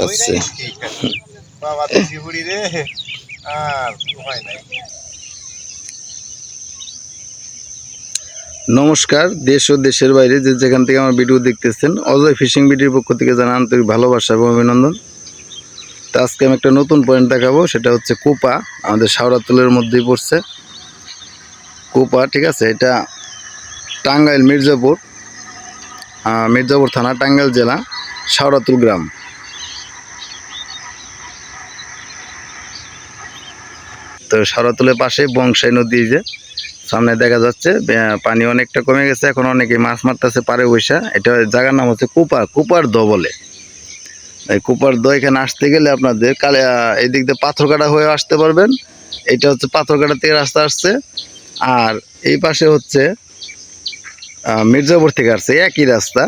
পাচ্ছে। নমস্কার, দেশ ও দেশের বাইরে যে যেখান থেকে আমার ভিডিও দেখতেছেন, অজয় ফিশিং ভিডিওর পক্ষ থেকে জানা আন্তরিক ভালোবাসা এবং অভিনন্দন। তো আজকে আমি একটা নতুন পয়েন্ট দেখাবো, সেটা হচ্ছে কোপা। আমাদের শাওরাতুলের মধ্যেই পড়ছে। কোপা, ঠিক আছে? এটা টাঙ্গাইল মির্জাপুর মির্জাপুর থানা, টাঙ্গাইল জেলা শাওরাতুল গ্রাম। তো শাওরাতুলের পাশে বংশাই নদী যে, সামনে দেখা যাচ্ছে পানি অনেকটা কমে গেছে, এখন অনেকে মাছ মারতেছে পারে বৈশা। এটা জায়গার নাম হচ্ছে কুপা, কুপার দ বলে। এই কুপার দ এখানে আসতে গেলে আপনাদের কালে দিক দিয়ে পাথরকাটা হয়ে আসতে পারবেন। এটা হচ্ছে পাথরকাটা থেকে রাস্তা আসছে। আর এই পাশে হচ্ছে মির্জাপুর থেকে আসছে, একই রাস্তা।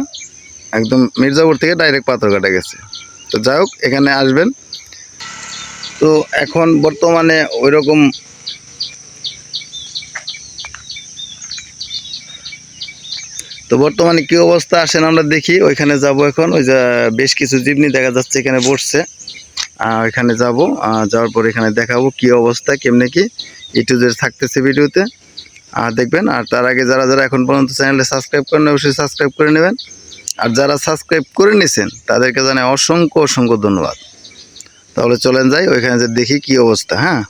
একদম মির্জাপুর থেকে ডাইরেক্ট পাথরকাটা গেছে। তো যাই হোক, এখানে আসবেন। তো এখন বর্তমানে ওইরকম তো বর্তমানে কি অবস্থা? আসেন, আমরা দেখি। ওইখানে যাব এখন। ওই যে বেশ কিছু জীবনি দেখা যাচ্ছে, এখানে বসছে। ওইখানে যাব। যাওয়ার পর এখানে দেখাবো কি অবস্থা, কেমনে কি। ইটুজের থাকতেছে ভিডিওতে। আর দেখবেন, আর তার আগে যারা যারা এখন পর্যন্ত চ্যানেলে সাবস্ক্রাইব করেন অবশ্যই সাবস্ক্রাইব করে নেবেন। আর যারা সাবস্ক্রাইব করে নিয়েছেন তাদেরকে জানাই অসংখ্য অসংখ্য ধন্যবাদ। তাহলে চলেন যাই, ওইখানে যে দেখি কি অবস্থা হ্যাঁ?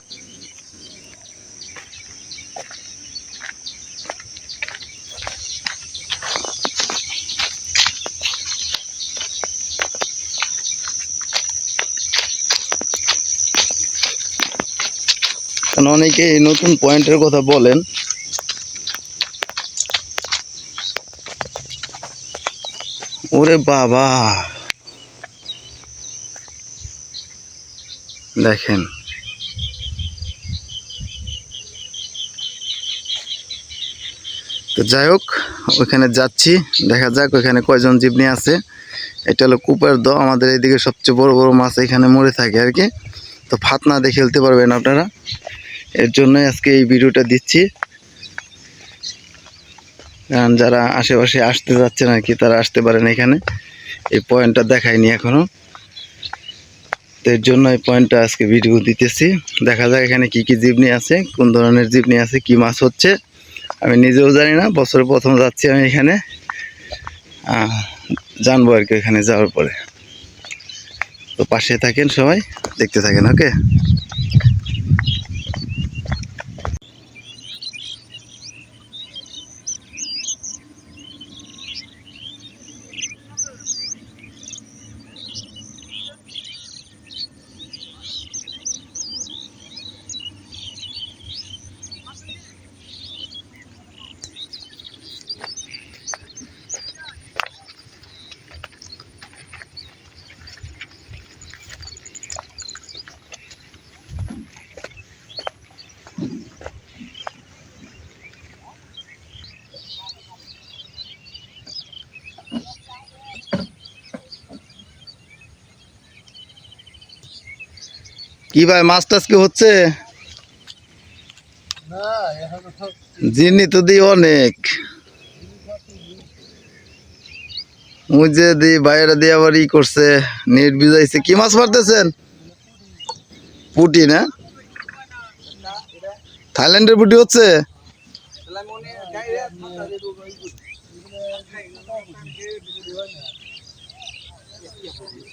কারণ অনেকে এই নতুন পয়েন্টের কথা বলেন। ওরে বাবা! দেখেন। তো যাই হোক, ওইখানে যাচ্ছি, দেখা যাক ওইখানে কয়জন জীবনী আছে। এটা হলো কুপার দ, আমাদের এইদিকে সবচেয়ে বড় বড় মাছ এখানে মরে থাকে আর কি। তো ফাতনা দেখে খেলতে পারবেন আপনারা। এর জন্যই আজকে এই ভিডিওটা দিচ্ছি। কারণ যারা আশেপাশে আসতে যাচ্ছেন আর কি, তারা আসতে পারেন এখানে। এই পয়েন্টটা দেখায়নি এখনও। তো এর জন্য এই পয়েন্টটা আজকে ভিডিও দিতেছি। দেখা যাক এখানে কি কি জীবনি আছে, কোন ধরনের জীবনি আছে, কি মাছ হচ্ছে। আমি নিজেও জানি না, বছরে প্রথম যাচ্ছি আমি এখানে। জানব আর কি এখানে যাওয়ার পরে। তো পাশে থাকেন সবাই, দেখতে থাকেন ওকে কি ভাই, মাছ টাছ কি হচ্ছে? জিনি তো দিই অনেক। ওই দি বাইরে দিয়ে আবার ই করছে, নেট ভিজাইছে। কি মাছ মারতেছেন? পুটি না? থাইল্যান্ডের পুটি হচ্ছে?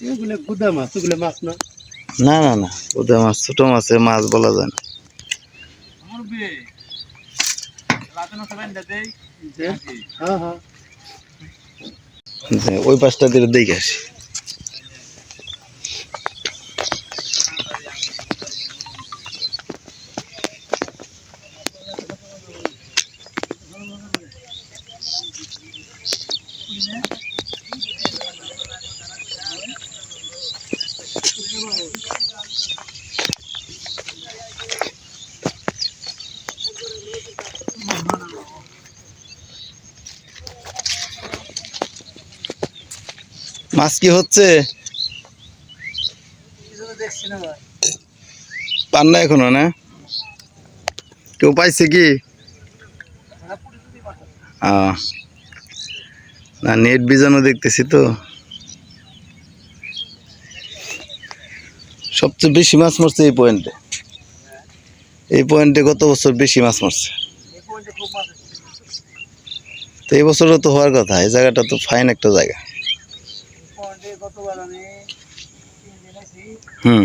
এগুলো গুদা মাছ ওগুলো মাছ না? না না না ওদের মাছ ছোট মাছে মাছ বলা যায় না। হ্যাঁ হ্যাঁ। ওই পাশটা দিয়ে দেখে আসি। মাছ কি হচ্ছে পান না এখনও, না? কেউ পাইছে কি? না, নেট বিজানো দেখতেছি তো। সবচেয়ে বেশি মাছ মরছে এই পয়েন্টে। এই পয়েন্টে গত বছর বেশি মাছ মরছে। তো এই বছরও তো হওয়ার কথা, এই জায়গাটা তো ফাইন একটা জায়গা এই পয়েন্টে গতবার আমি তিন দিন আছি হুম।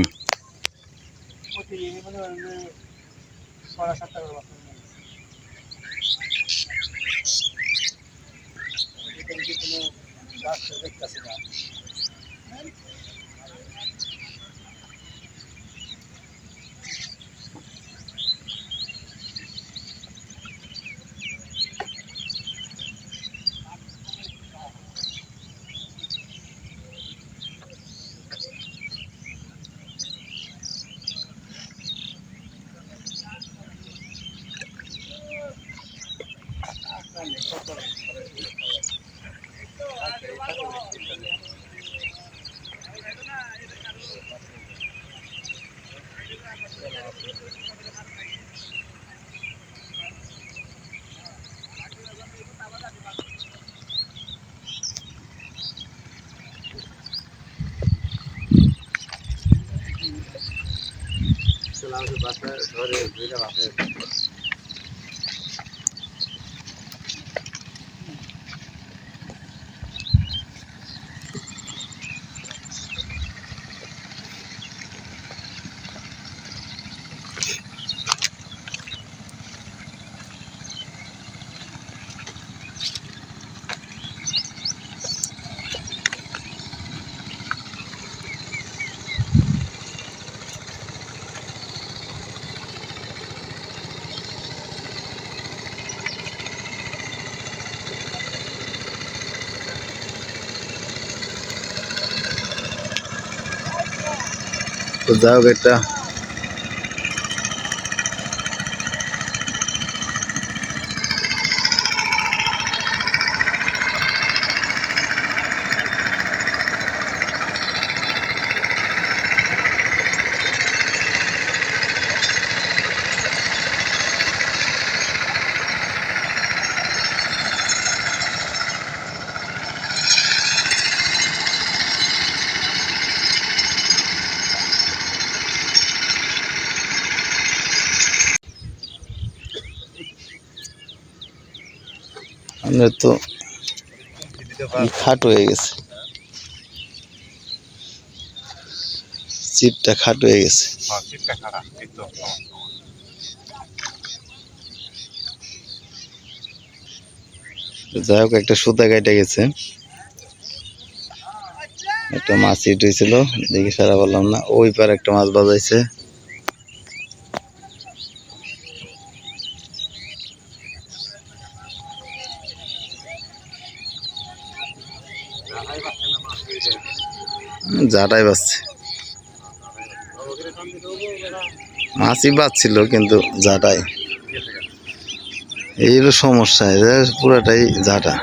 বাসে ধরে দুইটা বাসে। তো যাই হোক একটা আমাদের তো খাট হয়ে গেছে। চিপটা খাট হয়ে গেছে। যাই হোক একটা সুতা কেটে গেছে। একটা মাছ ইট হয়েছিল দেখি সারা বললাম না ওই পার একটা মাছ বাজাইছে। যাটাই বাজছে। মাছই বাজছিল কিন্তু জাটাই এই হলো সমস্যা পুরাটাই যাটা।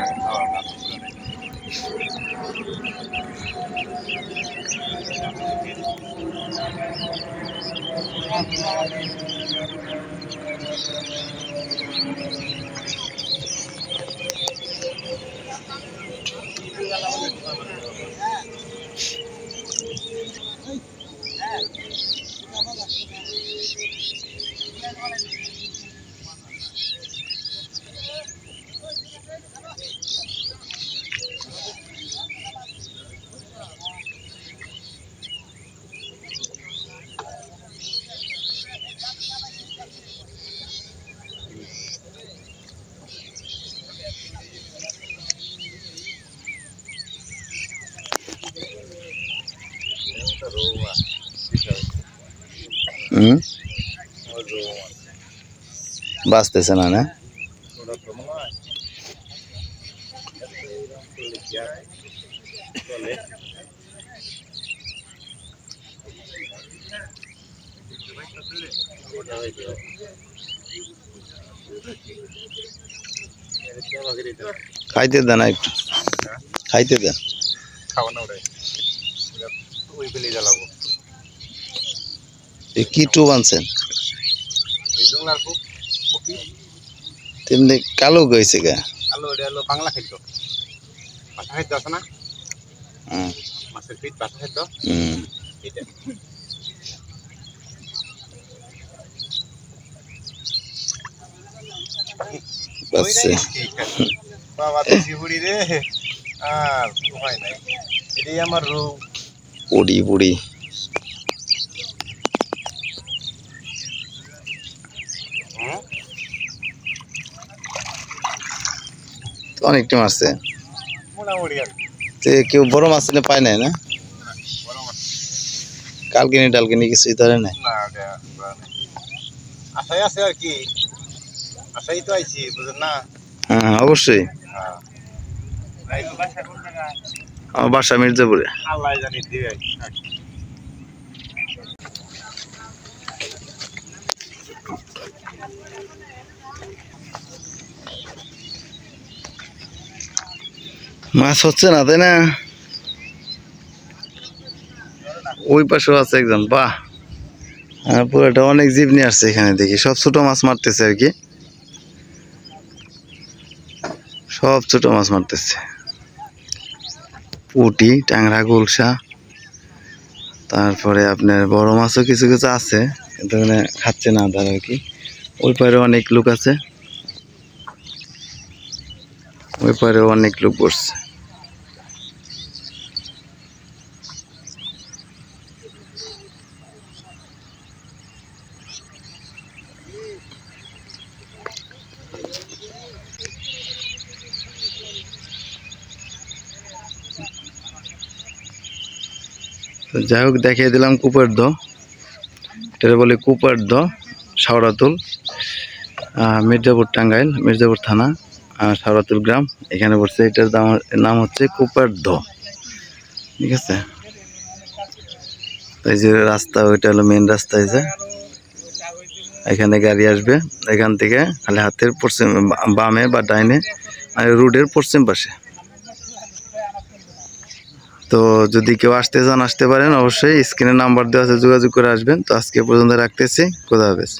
হুম বাঁচতেছে না না? খাইতে দেন একটু। খাইতে দেন। কি টু বানছেন তেমনি কালো গেছে গা। আলো এটা হলো বাংলা খাদ্য। বাসা খাদ্য আছে না? মাছের পিঠ বাসা খাদ্য। এটা বাবা রে। আর হয় নাই। এটাই আমার রূপ বুড়ি বুড়ি। অনেকটা মারছে আর কেউ বড় মাছ এনে পায় নাই না? কালকিনি টালকিনি কিছুই ধরে নাই। আশাই আছে আর কি। আশাই তো আইছি বুঝলেন না? হ্যাঁ হ্যাঁ, অবশ্যই। হ্যাঁ। তো আমার বাসা মির্জাপুরে। আল্লাহ জানি দিবে। মাছ হচ্ছে না, তাই না? ওই পাশেও আছে একজন, বাহ। পুরোটা অনেক জীব নিয়ে আসছে এখানে দেখি, সব ছোট মাছ মারতেছে আর কি। সব ছোট মাছ মারতেছে। পুটি, ট্যাংরা, গুলশা। তারপরে আপনার বড় মাছও কিছু কিছু আছে, কিন্তু মানে খাচ্ছে না তারা আর কি। ওই পারে অনেক লোক আছে। ওই পারে অনেক লোক বসছে। যাই হোক, দেখিয়ে দিলাম কুপার দ এটা বলে কুপার দ শাওরাতুল মির্জাপুর টাঙ্গাইল, মির্জাপুর থানা। শাওরাতুল গ্রাম। এখানে পড়ছে এটার দাম, নাম হচ্ছে কুপার দ। ঠিক আছে? এই যে রাস্তা, ওইটা হলো মেন রাস্তা যে। এখানে গাড়ি আসবে, এখান থেকে খালি হাতের পশ্চিম, বামে বা ডাইনে মানে রোডের পশ্চিম পাশে। তো যদি কেউ আসতে চান, আসতে পারেন। অবশ্যই স্ক্রিনে নাম্বার দেওয়া আছে, যোগাযোগ করে আসবেন। তো আজকে পর্যন্ত রাখতেছি। খোদা হাফেজ।